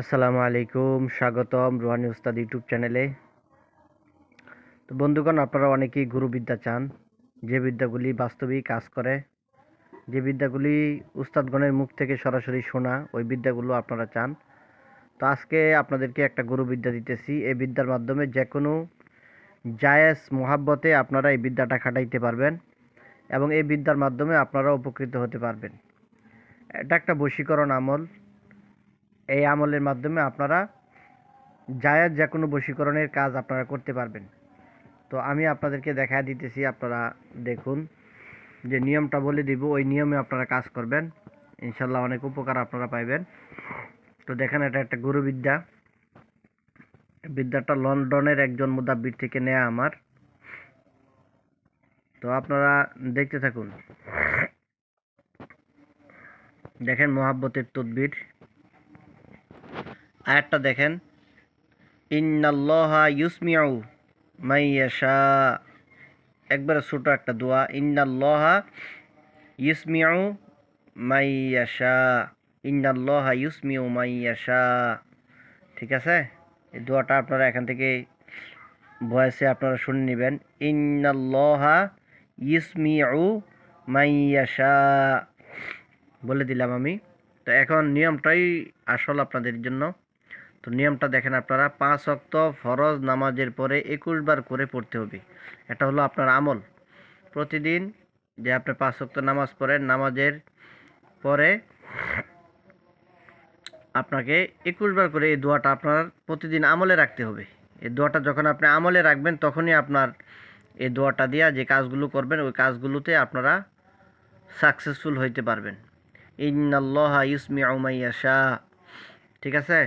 আসসালামু আলাইকুম, স্বাগতম রুহানি উস্তাদ ইউটিউব চ্যানেলে। তো বন্ধুগণ, আপনারা অনেকেই গুরুবিদ্যা চান, যে বিদ্যাগুলি বাস্তবিক কাজ করে। যে বিদ্যাগুলি উস্তাদগণের মুখ থেকে সরাসরি শোনা, ওই বিদ্যাগুলো আপনারা চান। তো আজকে আপনাদেরকে একটা গুরুবিদ্যা দিতেছি। এই বিদ্যার মাধ্যমে যে কোনো জায়েজ মোহাব্বতে আপনারা এই বিদ্যাটা খাটাইতে পারবেন এবং এই বিদ্যার মাধ্যমে আপনারা উপকৃত হতে পারবেন। এটা একটা বশীকরণ আমল। এই আমলের মাধ্যমে আপনারা জায়েজ যে কোনো বশীকরণের কাজ আপনারা করতে পারবেন। তো আমি আপনাদেরকে দেখা দিতেছি, আপনারা দেখুন। যে নিয়মটা বলে দিব, ওই নিয়মে আপনারা কাজ করবেন। ইনশাল্লাহ অনেক উপকার আপনারা পাইবেন। তো দেখেন, এটা একটা গুরুবিদ্যা। বিদ্যাটা লন্ডনের একজন মুদাব্বির থেকে নেয়া আমার। তো আপনারা দেখতে থাকুন। দেখেন, মোহাব্বতের তদবির। আয়াতটা দেখেন। ইন্নাল্লাহা ইউসমিউ মাইয়াশা একবারে ছোট একটা দোয়া। ইন্নাল্লাহা ইউসমিউ মাইয়াশা ইন্নাল্লাহা ইউসমিউ মাইয়াশা ঠিক আছে? এই দোয়াটা আপনারা এখান থেকে ভয়েসে আপনারা শুনে নেবেন। ইন্নাল্লাহা ইউসমিউ মাইয়াশা বলে দিলাম আমি। তো এখন নিয়মটাই আসল আপনাদের জন্য। তো নিয়মটা দেখেন আপনারা, পাঁচ অক্ত ফরজ নামাজের পরে একুশ বার করে পড়তে হবে। এটা হলো আপনার আমল। প্রতিদিন যে আপনি পাঁচ অক্ত নামাজ পড়েন, নামাজের পরে আপনাকে একুশ বার করে এই দোয়াটা আপনার প্রতিদিন আমলে রাখতে হবে। এই দোয়াটা যখন আপনি আমলে রাখবেন, তখনই আপনার এই দোয়াটা দিয়া যে কাজগুলো করবেন, ওই কাজগুলোতে আপনারা সাকসেসফুল হইতে পারবেন। ইন্নাল্লাহা ইউসমি উমাইয়াশা ঠিক আছে?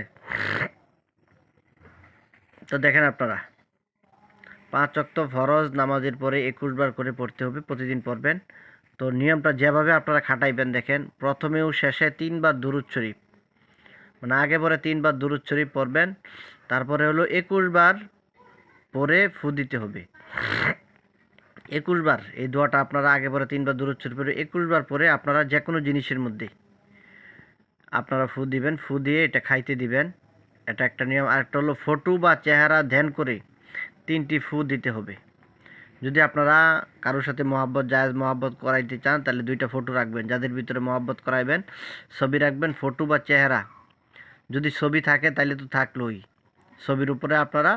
তো দেখেন আপনারা। পাঁচ অক্ত ফরজ, নামাজের পরে একুশ বার করে পড়তে হবে, প্রতিদিন পড়বেন। তো নিয়মটা যেভাবে আপনারা খাটাইবেন, দেখেন, প্রথমেও শেষে তিনবার দুরুদ শরীফ। মানে আগে পরে তিনবার দুরুদ শরীফ পড়বেন, তারপরে হলো একুশ বার পরে ফু দিতে হবে। একুশ বার, এই দোয়াটা আপনারা আগে পরে তিনবার দূরত পরে একুশ বার পরে আপনারা যে কোনো জিনিসের মধ্যে আপনারা ফু দিবেন, ফু দিয়ে এটা খাইতে দিবেন। এটা একটা নিয়ম। আর একটা হলো ফটো বা চেহারা ধ্যান করে তিনটি ফু দিতে হবে। যদি আপনারা কারোর সাথে মহাব্বত, জায়েজ মহাব্বত করাইতে চান, তাহলে দুইটা ফটো রাখবেন। যাদের ভিতরে মহাব্বত করাইবেন, ছবি রাখবেন ফটো বা চেহারা। যদি ছবি থাকে তাহলে তো থাকলোই। ছবির উপরে আপনারা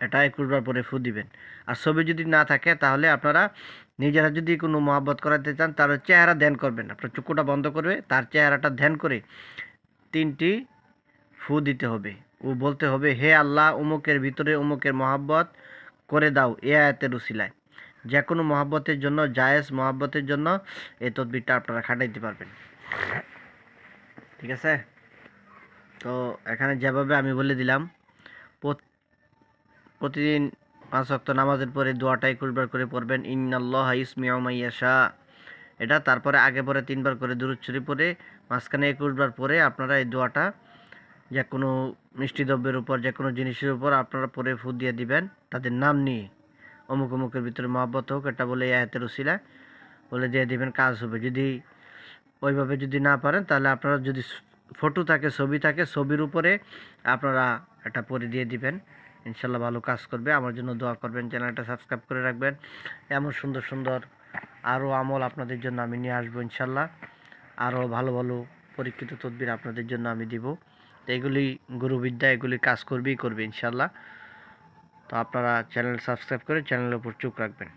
এটা একুশবার পরে ফু দিবেন। আর ছবি যদি না থাকে, তাহলে আপনারা নিজেরা যদি কোনো মহাব্বত করাতে চান, তার চেহারা ধ্যান করবেন। আপনার চুকুটা বন্ধ করবে তার চেহারাটা ধ্যান করে তিনটি ফু দিতে হবে। ও বলতে হবে, হে আল্লাহ, উমুকের ভিতরে উমুকের মহাব্বত করে দাও এ আয়াতের উসিলায়। যে কোনো মহাব্বতের জন্য, জায়েজ মহাব্বতের জন্য এই তদবিরটা আপনারা খাটাইতে পারবেন। ঠিক আছে? তো এখানে যেভাবে আমি বলে দিলাম প্রতিদিন পাঁচ ওয়াক্ত নামাজের পরে দোয়াটা একুশবার করে পড়বেন, ইন্নাল্লাহ ইসমিয়াশা এটা তারপরে আগে পরে তিনবার করে দূরচ্ছরি পরে মাঝখানে একুশবার পরে আপনারা এই দোয়াটা যে কোনো মিষ্টি দ্রব্যের উপর, যে কোনো জিনিসের উপর আপনারা পরে ফু দিয়ে দিবেন। তাদের নাম নিয়ে অমুক অমুকের ভিতরে মহাব্বত হোক, এটা বলে আয়াতের উসিলা বলে দিয়ে দিবেন, কাজ হবে। যদি ওইভাবে যদি না পারেন, তাহলে আপনারা যদি ফটো থাকে, ছবি থাকে, ছবির উপরে আপনারা এটা পরে দিয়ে দিবেন। ইনশাল্লাহ ভালো কাজ করবে। আমার জন্য দোয়া করবেন, চ্যানেলটা সাবস্ক্রাইব করে রাখবেন। এমন সুন্দর সুন্দর আরও আমল আপনাদের জন্য আমি নিয়ে আসব ইনশাল্লাহ। আরও ভালো ভালো পরীক্ষিত তদবির আপনাদের জন্য আমি দিব। তো এগুলি গুরুবিদ্যা, এগুলি কাজ করবেই করবে ইনশাল্লাহ তো আপনারা চ্যানেল সাবস্ক্রাইব করে চ্যানেলের উপর চোখ রাখবেন।